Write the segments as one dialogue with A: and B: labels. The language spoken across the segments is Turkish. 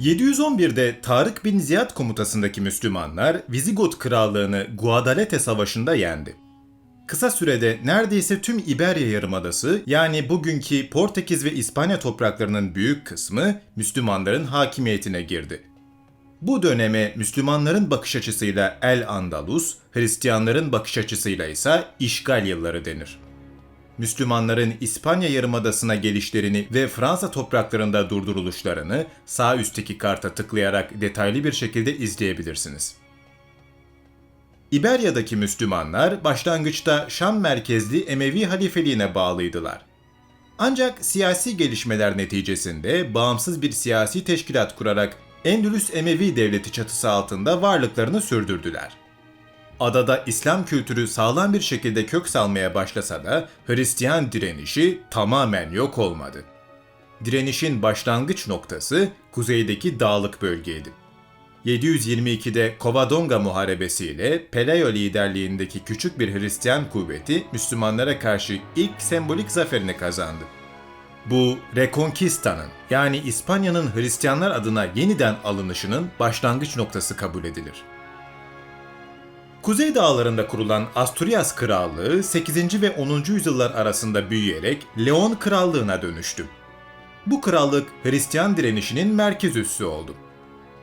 A: 711'de Tarık bin Ziyad komutasındaki Müslümanlar Vizigot krallığını Guadalete Savaşı'nda yendi. Kısa sürede neredeyse tüm İberya Yarımadası yani bugünkü Portekiz ve İspanya topraklarının büyük kısmı Müslümanların hakimiyetine girdi. Bu döneme Müslümanların bakış açısıyla El Andalus, Hristiyanların bakış açısıyla ise işgal yılları denir. Müslümanların İspanya Yarımadası'na gelişlerini ve Fransa topraklarında durduruluşlarını sağ üstteki karta tıklayarak detaylı bir şekilde izleyebilirsiniz. İberya'daki Müslümanlar başlangıçta Şam merkezli Emevi halifeliğine bağlıydılar. Ancak siyasi gelişmeler neticesinde bağımsız bir siyasi teşkilat kurarak Endülüs Emevi Devleti çatısı altında varlıklarını sürdürdüler. Adada İslam kültürü sağlam bir şekilde kök salmaya başlasa da Hristiyan direnişi tamamen yok olmadı. Direnişin başlangıç noktası kuzeydeki dağlık bölgeydi. 722'de Covadonga Muharebesi ile Pelayo liderliğindeki küçük bir Hristiyan kuvveti Müslümanlara karşı ilk sembolik zaferini kazandı. Bu Reconquista'nın yani İspanya'nın Hristiyanlar adına yeniden alınışının başlangıç noktası kabul edilir. Kuzey dağlarında kurulan Asturias Krallığı 8. ve 10. yüzyıllar arasında büyüyerek Leon Krallığına dönüştü. Bu krallık Hristiyan direnişinin merkez üssü oldu.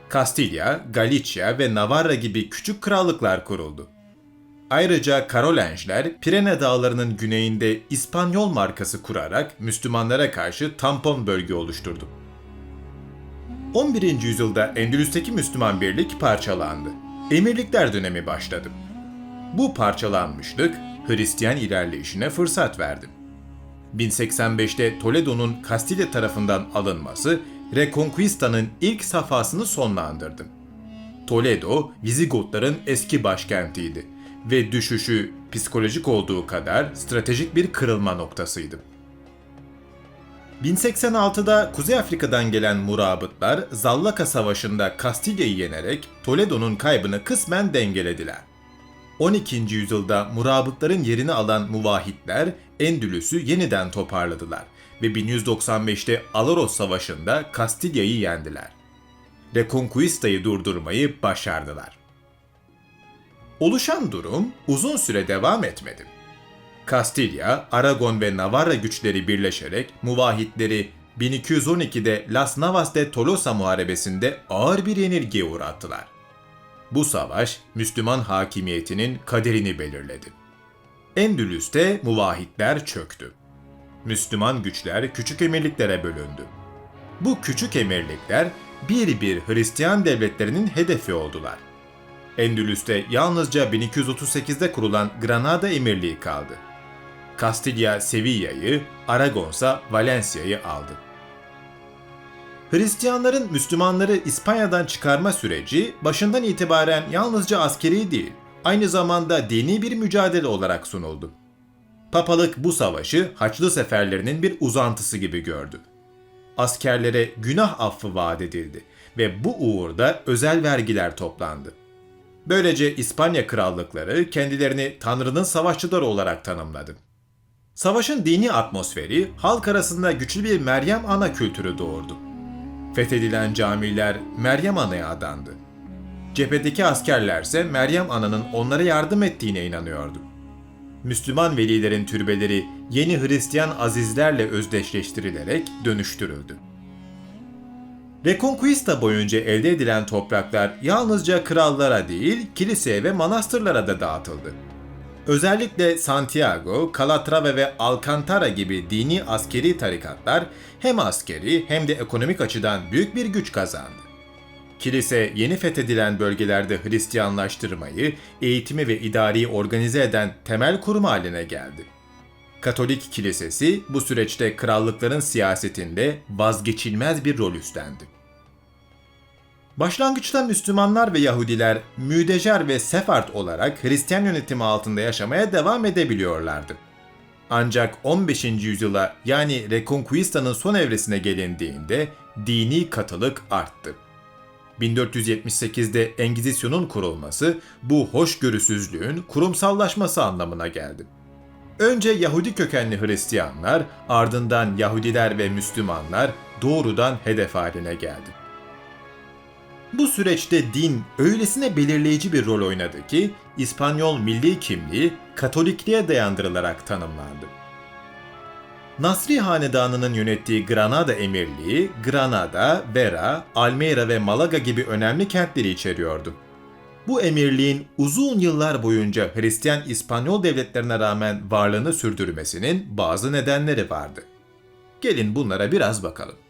A: Kastilya, Galicia ve Navarra gibi küçük krallıklar kuruldu. Ayrıca Karolenjler, Pirene dağlarının güneyinde İspanyol markası kurarak Müslümanlara karşı tampon bölge oluşturdu. 11. yüzyılda Endülüs'teki Müslüman birlik parçalandı. Emirlikler dönemi başladı. Bu parçalanmışlık Hristiyan ilerleyişine fırsat verdi. 1085'te Toledo'nun Kastilya tarafından alınması Reconquista'nın ilk safhasını sonlandırdı. Toledo, Vizigotların eski başkentiydi ve düşüşü psikolojik olduğu kadar stratejik bir kırılma noktasıydı. 1086'da Kuzey Afrika'dan gelen murabıtlar Zallaka Savaşı'nda Kastilya'yı yenerek Toledo'nun kaybını kısmen dengelediler. 12. yüzyılda murabıtların yerini alan muvahitler Endülüs'ü yeniden toparladılar ve 1195'te Alaros Savaşı'nda Kastilya'yı yendiler. Reconquista'yı durdurmayı başardılar. Oluşan durum uzun süre devam etmedi. Kastilya, Aragon ve Navarra güçleri birleşerek muvahitleri 1212'de Las Navas de Tolosa muharebesinde ağır bir yenilgiye uğrattılar. Bu savaş Müslüman hakimiyetinin kaderini belirledi. Endülüs'te muvahitler çöktü. Müslüman güçler küçük emirliklere bölündü. Bu küçük emirlikler bir bir Hristiyan devletlerinin hedefi oldular. Endülüs'te yalnızca 1238'de kurulan Granada Emirliği kaldı. Kastilya Sevilla'yı, Aragonsa Valencia'yı aldı. Hristiyanların Müslümanları İspanya'dan çıkarma süreci başından itibaren yalnızca askeri değil, aynı zamanda dini bir mücadele olarak sunuldu. Papalık bu savaşı Haçlı seferlerinin bir uzantısı gibi gördü. Askerlere günah affı vaat edildi ve bu uğurda özel vergiler toplandı. Böylece İspanya krallıkları kendilerini Tanrı'nın savaşçıları olarak tanımladı. Savaşın dini atmosferi halk arasında güçlü bir Meryem Ana kültürü doğurdu. Fethedilen camiler Meryem Ana'ya adandı. Cephedeki askerlerse Meryem Ana'nın onlara yardım ettiğine inanıyordu. Müslüman velilerin türbeleri yeni Hristiyan azizlerle özdeşleştirilerek dönüştürüldü. Reconquista boyunca elde edilen topraklar yalnızca krallara değil, kiliseye ve manastırlara da dağıtıldı. Özellikle Santiago, Calatrava ve Alcantara gibi dini askeri tarikatlar hem askeri hem de ekonomik açıdan büyük bir güç kazandı. Kilise yeni fethedilen bölgelerde Hristiyanlaştırmayı, eğitimi ve idari organize eden temel kurum haline geldi. Katolik kilisesi bu süreçte krallıkların siyasetinde vazgeçilmez bir rol üstlendi. Başlangıçta Müslümanlar ve Yahudiler müdecer ve sefart olarak Hristiyan yönetimi altında yaşamaya devam edebiliyorlardı. Ancak 15. yüzyıla yani Reconquista'nın son evresine gelindiğinde dini katılık arttı. 1478'de Engizisyon'un kurulması bu hoşgörüsüzlüğün kurumsallaşması anlamına geldi. Önce Yahudi kökenli Hristiyanlar, ardından Yahudiler ve Müslümanlar doğrudan hedef haline geldi. Bu süreçte din öylesine belirleyici bir rol oynadı ki İspanyol milli kimliği Katolikliğe dayandırılarak tanımlandı. Nasri Hanedanı'nın yönettiği Granada Emirliği, Granada, Vera, Almeida ve Malaga gibi önemli kentleri içeriyordu. Bu emirliğin uzun yıllar boyunca Hristiyan İspanyol devletlerine rağmen varlığını sürdürmesinin bazı nedenleri vardı. Gelin bunlara biraz bakalım.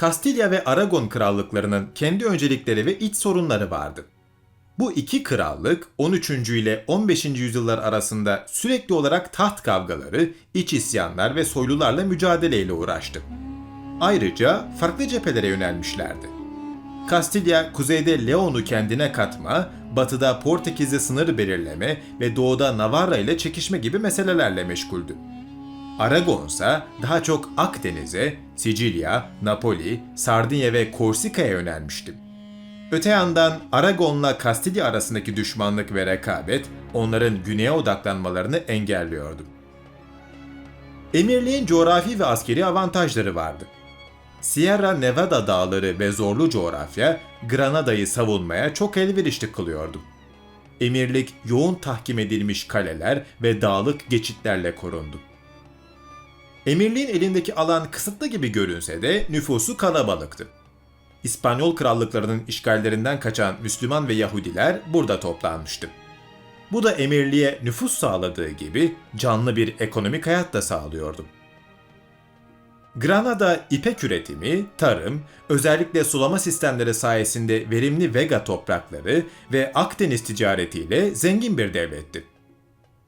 A: Kastilya ve Aragon krallıklarının kendi öncelikleri ve iç sorunları vardı. Bu iki krallık 13. ile 15. yüzyıllar arasında sürekli olarak taht kavgaları, iç isyanlar ve soylularla mücadeleyle uğraştı. Ayrıca farklı cephelere yönelmişlerdi. Kastilya, kuzeyde Leon'u kendine katma, batıda Portekiz'e sınır belirleme ve doğuda Navarra ile çekişme gibi meselelerle meşguldü. Aragon ise daha çok Akdeniz'e, Sicilya, Napoli, Sardinya ve Korsika'ya yönelmişti. Öte yandan Aragon'la Kastilya arasındaki düşmanlık ve rekabet onların güneye odaklanmalarını engelliyordu. Emirliğin coğrafi ve askeri avantajları vardı. Sierra Nevada dağları ve zorlu coğrafya Granada'yı savunmaya çok elverişli kılıyordu. Emirlik yoğun tahkim edilmiş kaleler ve dağlık geçitlerle korundu. Emirliğin elindeki alan kısıtlı gibi görünse de nüfusu kalabalıktı. İspanyol krallıklarının işgallerinden kaçan Müslüman ve Yahudiler burada toplanmıştı. Bu da emirliğe nüfus sağladığı gibi canlı bir ekonomik hayat da sağlıyordu. Granada ipek üretimi, tarım, özellikle sulama sistemleri sayesinde verimli Vega toprakları ve Akdeniz ticaretiyle zengin bir devletti.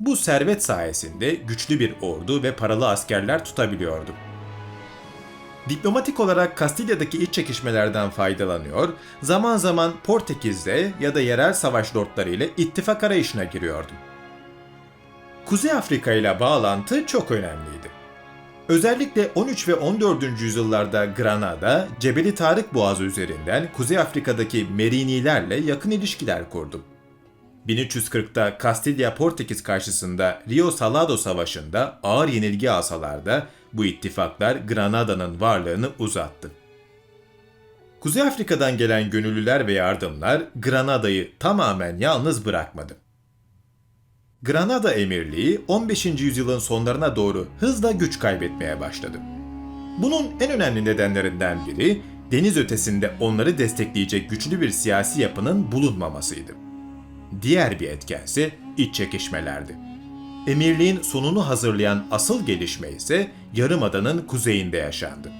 A: Bu servet sayesinde güçlü bir ordu ve paralı askerler tutabiliyordu. Diplomatik olarak Kastilya'daki iç çekişmelerden faydalanıyor, zaman zaman Portekiz'de ya da yerel savaş lordları ile ittifak arayışına giriyordu. Kuzey Afrika ile bağlantı çok önemliydi. Özellikle 13 ve 14. yüzyıllarda Granada, Cebeli Tarık Boğazı üzerinden Kuzey Afrika'daki Merinilerle yakın ilişkiler kurdu. 1340'da Kastilya-Portekiz karşısında Rio Salado Savaşı'nda ağır yenilgi alsalar da bu ittifaklar Granada'nın varlığını uzattı. Kuzey Afrika'dan gelen gönüllüler ve yardımlar Granada'yı tamamen yalnız bırakmadı. Granada Emirliği 15. yüzyılın sonlarına doğru hızla güç kaybetmeye başladı. Bunun en önemli nedenlerinden biri deniz ötesinde onları destekleyecek güçlü bir siyasi yapının bulunmamasıydı. Diğer bir etkense iç çekişmelerdi. Emirliğin sonunu hazırlayan asıl gelişme ise Yarımada'nın kuzeyinde yaşandı.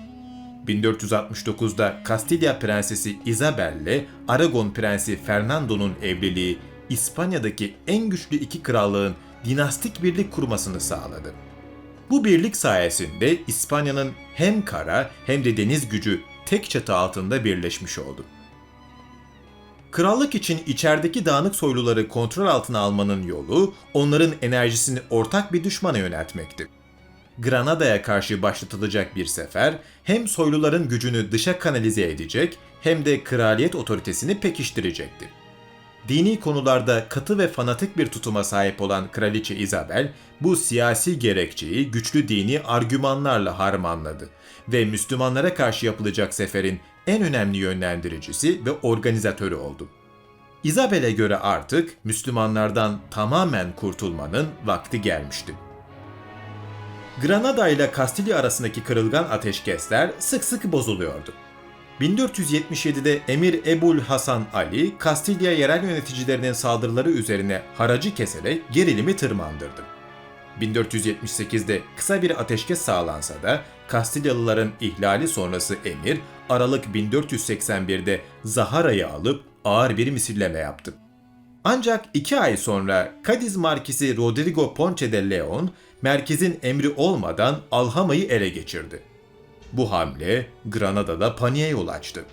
A: 1469'da Kastilya Prensesi Isabel ile Aragon Prensi Fernando'nun evliliği İspanya'daki en güçlü iki krallığın dinastik birlik kurmasını sağladı. Bu birlik sayesinde İspanya'nın hem kara hem de deniz gücü tek çatı altında birleşmiş oldu. Krallık için içerideki dağınık soyluları kontrol altına almanın yolu, onların enerjisini ortak bir düşmana yöneltmekti. Granada'ya karşı başlatılacak bir sefer, hem soyluların gücünü dışa kanalize edecek, hem de kraliyet otoritesini pekiştirecekti. Dini konularda katı ve fanatik bir tutuma sahip olan Kraliçe Isabel, bu siyasi gerekçeyi güçlü dini argümanlarla harmanladı ve Müslümanlara karşı yapılacak seferin en önemli yönlendiricisi ve organizatörü oldu. Isabel'e göre artık Müslümanlardan tamamen kurtulmanın vakti gelmişti. Granada ile Kastilya arasındaki kırılgan ateşkesler sık sık bozuluyordu. 1477'de Emir Ebul Hasan Ali, Kastilya yerel yöneticilerinin saldırıları üzerine haracı keserek gerilimi tırmandırdı. 1478'de kısa bir ateşkes sağlansa da Kastilyalıların ihlali sonrası emir Aralık 1481'de Zahara'yı alıp ağır bir misilleme yaptı. Ancak iki ay sonra Cadiz Markisi Rodrigo Ponce de Leon, merkezin emri olmadan Alhama'yı ele geçirdi. Bu hamle Granada'da paniğe yol açtı.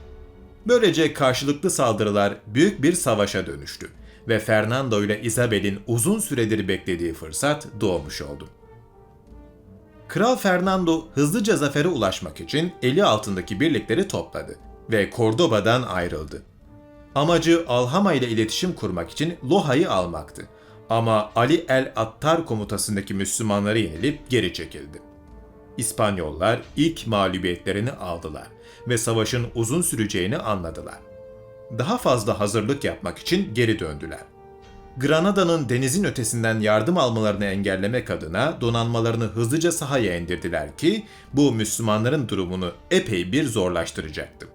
A: Böylece karşılıklı saldırılar büyük bir savaşa dönüştü ve Fernando ile Isabel'in uzun süredir beklediği fırsat doğmuş oldu. Kral Fernando hızlıca zafere ulaşmak için eli altındaki birlikleri topladı ve Cordoba'dan ayrıldı. Amacı Alhama ile iletişim kurmak için Loha'yı almaktı. Ama Ali el-Attar komutasındaki Müslümanları yenilip geri çekildi. İspanyollar ilk mağlubiyetlerini aldılar ve savaşın uzun süreceğini anladılar. Daha fazla hazırlık yapmak için geri döndüler. Granada'nın denizin ötesinden yardım almalarını engellemek adına donanmalarını hızlıca sahaya indirdiler ki bu Müslümanların durumunu epey bir zorlaştıracaktı.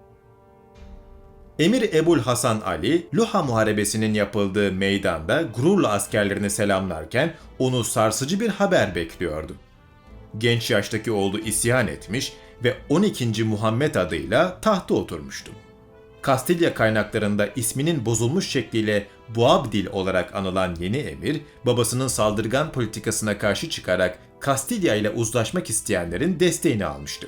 A: Emir Ebul Hasan Ali, Luha Muharebesi'nin yapıldığı meydanda gururla askerlerini selamlarken onu sarsıcı bir haber bekliyordu. Genç yaştaki oğlu isyan etmiş ve 12. Muhammed adıyla tahta oturmuştu. Kastilya kaynaklarında isminin bozulmuş şekliyle Boabdil olarak anılan yeni emir, babasının saldırgan politikasına karşı çıkarak Kastilya ile uzlaşmak isteyenlerin desteğini almıştı.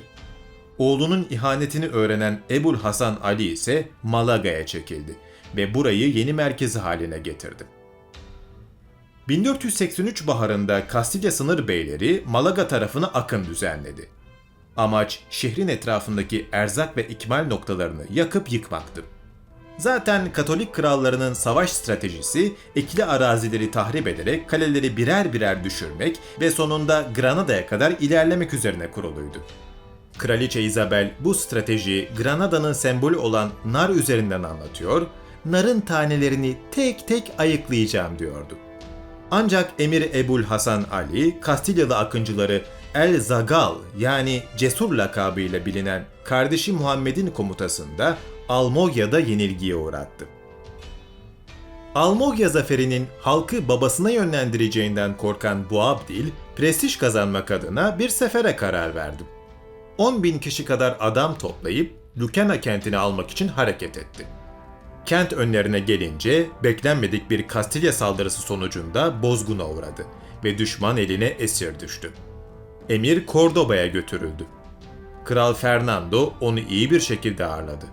A: Oğlunun ihanetini öğrenen Ebul Hasan Ali ise Malaga'ya çekildi ve burayı yeni merkezi haline getirdi. 1483 baharında Kastilya sınır beyleri Malaga tarafına akın düzenledi. Amaç şehrin etrafındaki erzak ve ikmal noktalarını yakıp yıkmaktı. Zaten Katolik krallarının savaş stratejisi ekili arazileri tahrip ederek kaleleri birer birer düşürmek ve sonunda Granada'ya kadar ilerlemek üzerine kuruluydu. Kraliçe Isabel bu stratejiyi Granada'nın sembolü olan nar üzerinden anlatıyor, narın tanelerini tek tek ayıklayacağım diyordu. Ancak Emir Ebul Hasan Ali, Kastilyalı akıncıları El Zagal yani Cesur lakabıyla bilinen kardeşi Muhammed'in komutasında Almogya'da yenilgiye uğrattı. Almogya zaferinin halkı babasına yönlendireceğinden korkan Boabdil, prestij kazanmak adına bir sefere karar verdi. 10 bin kişi kadar adam toplayıp Lucena kentini almak için hareket etti. Kent önlerine gelince beklenmedik bir Kastilya saldırısı sonucunda bozguna uğradı ve düşman eline esir düştü. Emir Cordoba'ya götürüldü. Kral Fernando onu iyi bir şekilde ağırladı.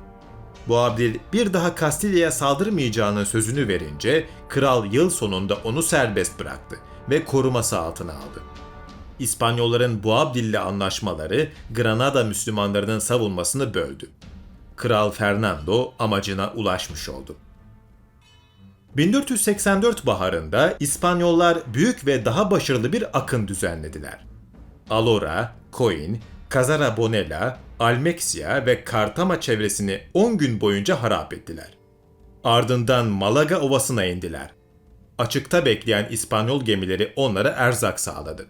A: Boabdil bir daha Kastilya'ya saldırmayacağının sözünü verince kral yıl sonunda onu serbest bıraktı ve koruması altına aldı. İspanyolların Boabdil'le anlaşmaları Granada Müslümanlarının savunmasını böldü. Kral Fernando amacına ulaşmış oldu. 1484 baharında İspanyollar büyük ve daha başarılı bir akın düzenlediler. Alora, Coin, Casarabonela, Almexia ve Kartama çevresini 10 gün boyunca harap ettiler. Ardından Malaga Ovası'na indiler. Açıkta bekleyen İspanyol gemileri onlara erzak sağladı.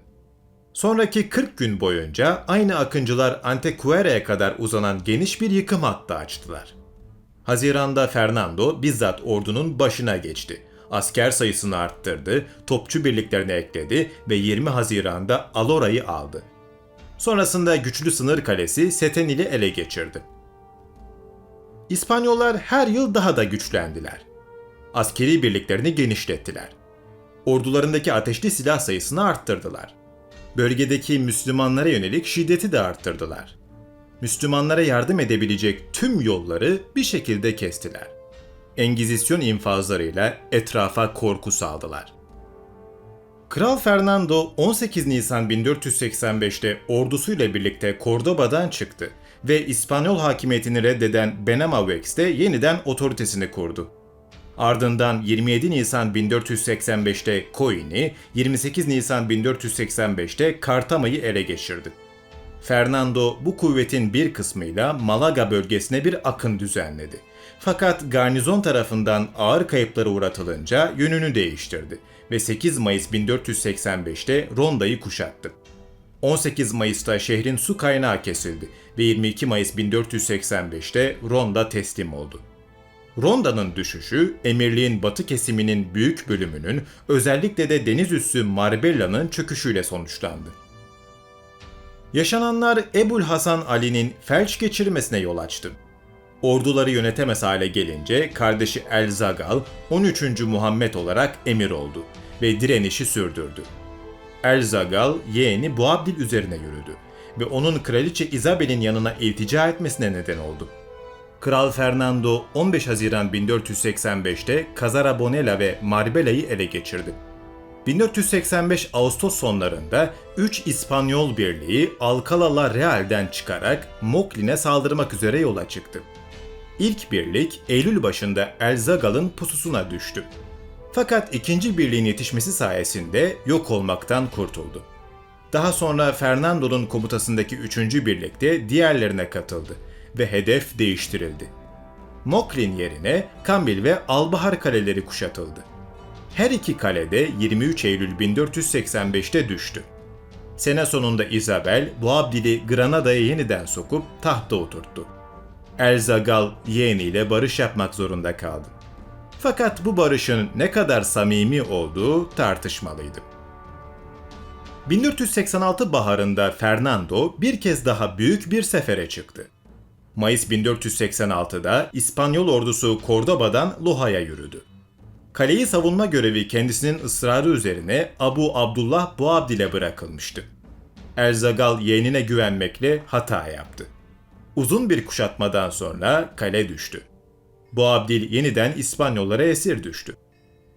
A: Sonraki 40 gün boyunca aynı akıncılar Antequera'ya kadar uzanan geniş bir yıkım hattı açtılar. Haziranda Fernando bizzat ordunun başına geçti. Asker sayısını arttırdı, topçu birliklerini ekledi ve 20 Haziran'da Alora'yı aldı. Sonrasında güçlü sınır kalesi Setenil'i ele geçirdi. İspanyollar her yıl daha da güçlendiler. Askeri birliklerini genişlettiler. Ordularındaki ateşli silah sayısını arttırdılar. Bölgedeki Müslümanlara yönelik şiddeti de arttırdılar. Müslümanlara yardım edebilecek tüm yolları bir şekilde kestiler. Engizisyon infazlarıyla etrafa korku saldılar. Kral Fernando 18 Nisan 1485'te ordusuyla birlikte Cordoba'dan çıktı ve İspanyol hakimiyetini reddeden Benamawex'te yeniden otoritesini kurdu. Ardından 27 Nisan 1485'te Coin'i, 28 Nisan 1485'te Kartama'yı ele geçirdi. Fernando bu kuvvetin bir kısmıyla Malaga bölgesine bir akın düzenledi. Fakat garnizon tarafından ağır kayıplara uğratılınca yönünü değiştirdi ve 8 Mayıs 1485'te Ronda'yı kuşattı. 18 Mayıs'ta şehrin su kaynağı kesildi ve 22 Mayıs 1485'te Ronda teslim oldu. Ronda'nın düşüşü, emirliğin batı kesiminin büyük bölümünün, özellikle de deniz üssü Marbella'nın çöküşüyle sonuçlandı. Yaşananlar Ebul Hasan Ali'nin felç geçirmesine yol açtı. Orduları yönetemez hale gelince kardeşi El Zagal 13. Muhammed olarak emir oldu ve direnişi sürdürdü. El Zagal yeğeni Boabdil üzerine yürüdü ve onun kraliçe Isabel'in yanına iltica etmesine neden oldu. Kral Fernando 15 Haziran 1485'te Casarabonela ve Marbella'yı ele geçirdi. 1485 Ağustos sonlarında 3 İspanyol birliği Alcala la Real'den çıkarak Moklin'e saldırmak üzere yola çıktı. İlk birlik Eylül başında El Zagal'ın pususuna düştü. Fakat ikinci birliğin yetişmesi sayesinde yok olmaktan kurtuldu. Daha sonra Fernando'nun komutasındaki 3. birlikte diğerlerine katıldı ve hedef değiştirildi. Moklin yerine Kambil ve Albahar kaleleri kuşatıldı. Her iki kalede 23 Eylül 1485'te düştü. Sene sonunda Isabel, Boabdil'i Granada'ya yeniden sokup tahta oturttu. Elzagal yeğeniyle barış yapmak zorunda kaldı. Fakat bu barışın ne kadar samimi olduğu tartışmalıydı. 1486 baharında Fernando bir kez daha büyük bir sefere çıktı. Mayıs 1486'da İspanyol ordusu Cordoba'dan Loha'ya yürüdü. Kaleyi savunma görevi kendisinin ısrarı üzerine Abu Abdullah Boabdil'e bırakılmıştı. Erzagal yeğenine güvenmekle hata yaptı. Uzun bir kuşatmadan sonra kale düştü. Boabdil yeniden İspanyollara esir düştü.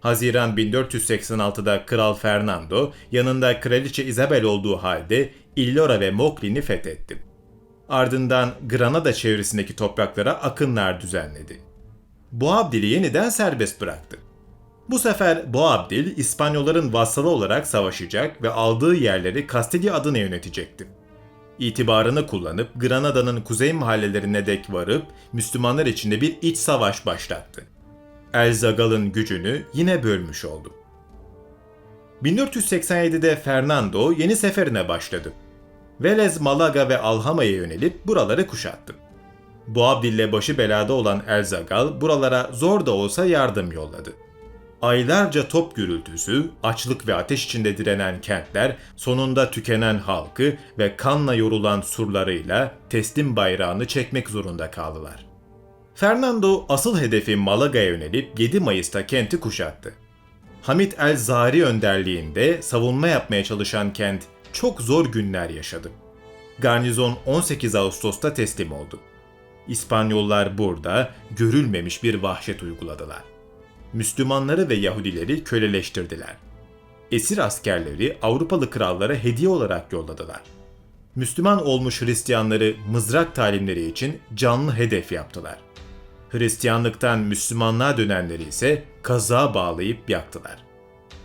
A: Haziran 1486'da Kral Fernando yanında Kraliçe Isabel olduğu halde Illora ve Moklin'i fethetti. Ardından Granada çevresindeki topraklara akınlar düzenledi. Boabdil'i yeniden serbest bıraktı. Bu sefer Boabdil İspanyolların vassalı olarak savaşacak ve aldığı yerleri Kastilya adına yönetecekti. İtibarını kullanıp Granada'nın kuzey mahallelerine dek varıp Müslümanlar içinde bir iç savaş başlattı. Elzagal'ın gücünü yine bölmüş oldu. 1487'de Fernando yeni seferine başladı. Velez, Malaga ve Alhama'ya yönelip buraları kuşattı. Boabdil'le başı belada olan Elzagal buralara zor da olsa yardım yolladı. Aylarca top gürültüsü, açlık ve ateş içinde direnen kentler sonunda tükenen halkı ve kanla yorulan surlarıyla teslim bayrağını çekmek zorunda kaldılar. Fernando asıl hedefi Malaga'ya yönelip 7 Mayıs'ta kenti kuşattı. Hamit el Zari önderliğinde savunma yapmaya çalışan kent çok zor günler yaşadı. Garnizon 18 Ağustos'ta teslim oldu. İspanyollar burada görülmemiş bir vahşet uyguladılar. Müslümanları ve Yahudileri köleleştirdiler. Esir askerleri Avrupalı krallara hediye olarak yolladılar. Müslüman olmuş Hristiyanları mızrak talimleri için canlı hedef yaptılar. Hristiyanlıktan Müslümanlığa dönenleri ise kaza bağlayıp yaktılar.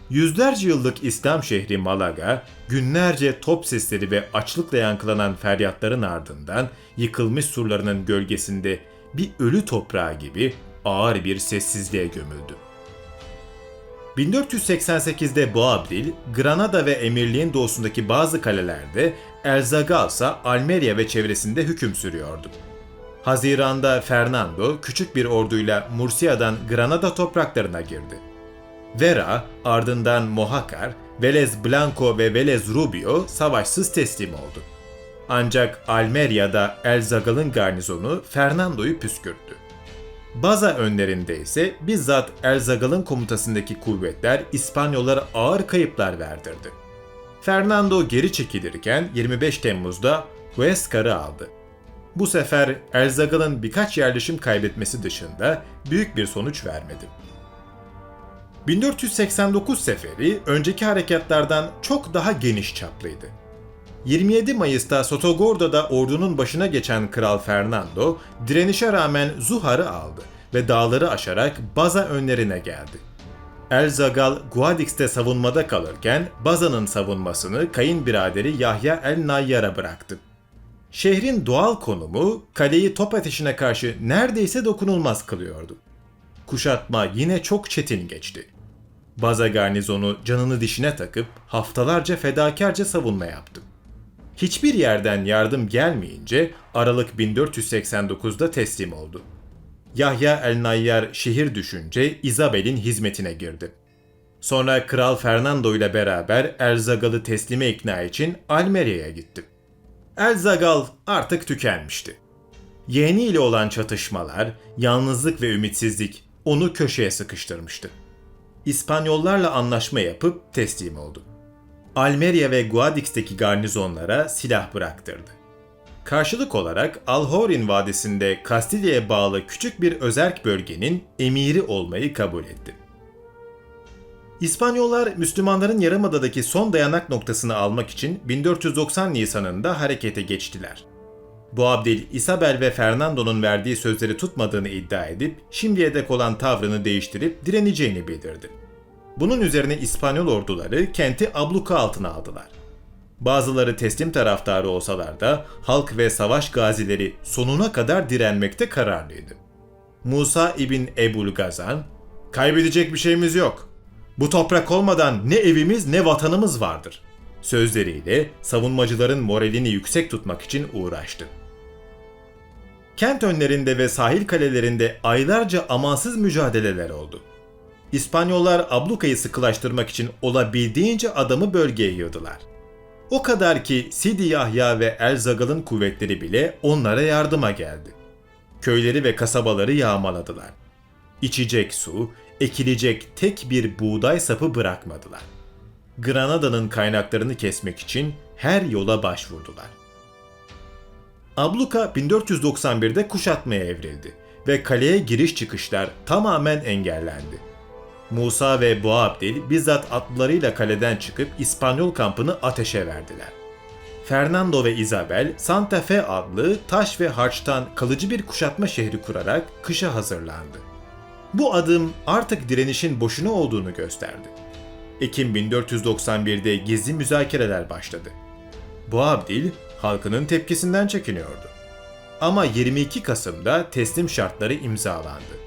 A: Yüzlerce yıllık İslam şehri Malaga, günlerce top sesleri ve açlıkla yankılanan feryatların ardından yıkılmış surlarının gölgesinde bir ölü toprağı gibi ağır bir sessizliğe gömüldü. 1488'de Boabdil, Granada ve Emirliğin doğusundaki bazı kalelerde, Elzagal ise Almeria ve çevresinde hüküm sürüyordu. Haziranda Fernando küçük bir orduyla Mursia'dan Granada topraklarına girdi. Vera, ardından Mohacar, Velez Blanco ve Velez Rubio savaşsız teslim oldu. Ancak Almeria'da Elzagal'ın garnizonu Fernando'yu püskürttü. Baza önlerinde ise bizzat Elzagal'ın komutasındaki kuvvetler İspanyollara ağır kayıplar verdirdi. Fernando geri çekilirken 25 Temmuz'da Huescar'ı aldı. Bu sefer Elzagal'ın birkaç yerleşim kaybetmesi dışında büyük bir sonuç vermedi. 1489 seferi önceki harekatlardan çok daha geniş çaplıydı. 27 Mayıs'ta Sotogordo'da ordunun başına geçen Kral Fernando, direnişe rağmen Zuhar'ı aldı ve dağları aşarak Baza önlerine geldi. Elzagal, Guadix'te savunmada kalırken Baza'nın savunmasını kayınbiraderi Yahya el Nayyar'a bıraktı. Şehrin doğal konumu kaleyi top ateşine karşı neredeyse dokunulmaz kılıyordu. Kuşatma yine çok çetin geçti. Baza garnizonu canını dişine takıp haftalarca fedakarca savunma yaptı. Hiçbir yerden yardım gelmeyince Aralık 1489'da teslim oldu. Yahya el-Nayyar şehir düşünce Isabel'in hizmetine girdi. Sonra Kral Fernando ile beraber Erzagal'ı teslime ikna için Almeria'ya gitti. Erzagal artık tükenmişti. Yeğeniyle olan çatışmalar, yalnızlık ve ümitsizlik onu köşeye sıkıştırmıştı. İspanyollarla anlaşma yapıp teslim oldu. Almeria ve Guadix'teki garnizonlara silah bıraktırdı. Karşılık olarak Alhorin Vadisi'nde Kastilya'ya bağlı küçük bir özerk bölgenin emiri olmayı kabul etti. İspanyollar Müslümanların Yarımada'daki son dayanak noktasını almak için 1490 Nisan'ında harekete geçtiler. Boabdil, Isabel ve Fernando'nun verdiği sözleri tutmadığını iddia edip şimdiye dek olan tavrını değiştirip direneceğini bildirdi. Bunun üzerine İspanyol orduları kenti abluka altına aldılar. Bazıları teslim taraftarı olsalar da halk ve savaş gazileri sonuna kadar direnmekte kararlıydı. Musa ibn Ebul Gazan, kaybedecek bir şeyimiz yok. Bu toprak olmadan ne evimiz ne vatanımız vardır. Sözleriyle savunmacıların moralini yüksek tutmak için uğraştı. Kent önlerinde ve sahil kalelerinde aylarca amansız mücadeleler oldu. İspanyollar ablukayı sıkılaştırmak için olabildiğince adamı bölgeye yığdılar. O kadar ki Sidi Yahya ve El Zagal'ın kuvvetleri bile onlara yardıma geldi. Köyleri ve kasabaları yağmaladılar. İçecek su, ekilecek tek bir buğday sapı bırakmadılar. Granada'nın kaynaklarını kesmek için her yola başvurdular. Abluka 1491'de kuşatmaya evrildi ve kaleye giriş çıkışlar tamamen engellendi. Musa ve Boabdil bizzat atlılarıyla kaleden çıkıp İspanyol kampını ateşe verdiler. Fernando ve Isabel, Santa Fe adlı taş ve harçtan kalıcı bir kuşatma şehri kurarak kışa hazırlandı. Bu adım artık direnişin boşuna olduğunu gösterdi. Ekim 1491'de gizli müzakereler başladı. Boabdil halkının tepkisinden çekiniyordu. Ama 22 Kasım'da teslim şartları imzalandı.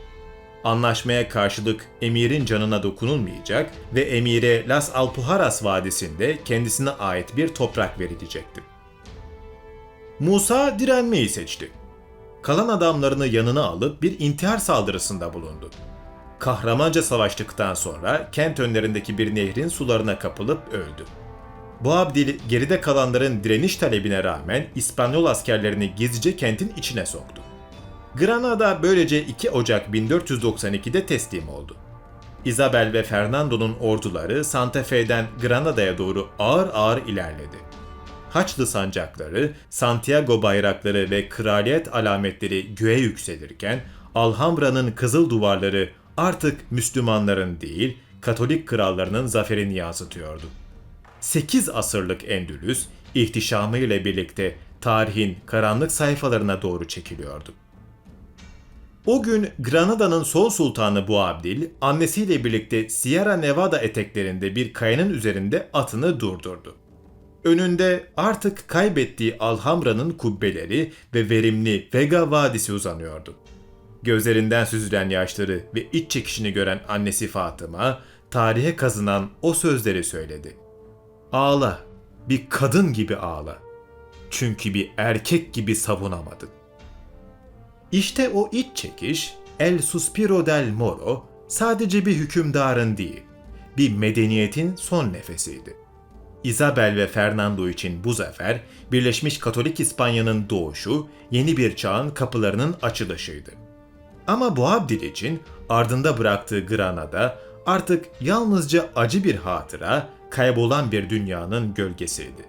A: Anlaşmaya karşılık emirin canına dokunulmayacak ve emire Las Alpujarras Vadisi'nde kendisine ait bir toprak verilecekti. Musa direnmeyi seçti. Kalan adamlarını yanına alıp bir intihar saldırısında bulundu. Kahramanca savaştıktan sonra kent önlerindeki bir nehrin sularına kapılıp öldü. Boabdil geride kalanların direniş talebine rağmen İspanyol askerlerini gizlice kentin içine soktu. Granada böylece 2 Ocak 1492'de teslim oldu. Isabel ve Fernando'nun orduları Santa Fe'den Granada'ya doğru ağır ağır ilerledi. Haçlı sancakları, Santiago bayrakları ve kraliyet alametleri göğe yükselirken Alhambra'nın kızıl duvarları artık Müslümanların değil, Katolik krallarının zaferini yansıtıyordu. 8 asırlık Endülüs, ihtişamı birlikte tarihin karanlık sayfalarına doğru çekiliyordu. O gün Granada'nın son sultanı Boabdil, annesiyle birlikte Sierra Nevada eteklerinde bir kayanın üzerinde atını durdurdu. Önünde artık kaybettiği Alhambra'nın kubbeleri ve verimli Vega Vadisi uzanıyordu. Gözlerinden süzülen yaşları ve iç çekişini gören annesi Fatıma, tarihe kazınan o sözleri söyledi. Ağla, bir kadın gibi ağla. Çünkü bir erkek gibi savunamadın. İşte o iç çekiş, El Suspiro del Moro, sadece bir hükümdarın değil, bir medeniyetin son nefesiydi. Isabel ve Fernando için bu zafer, Birleşmiş Katolik İspanya'nın doğuşu, yeni bir çağın kapılarının açılışıydı. Ama Boabdil için ardında bıraktığı Granada artık yalnızca acı bir hatıra, kaybolan bir dünyanın gölgesiydi.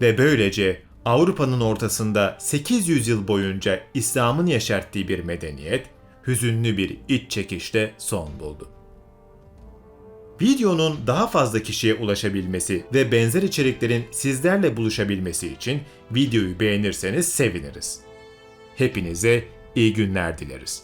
A: Ve böylece Avrupa'nın ortasında 800 yıl boyunca İslam'ın yaşarttığı bir medeniyet, hüzünlü bir iç çekişte son buldu. Videonun daha fazla kişiye ulaşabilmesi ve benzer içeriklerin sizlerle buluşabilmesi için videoyu beğenirseniz seviniriz. Hepinize iyi günler dileriz.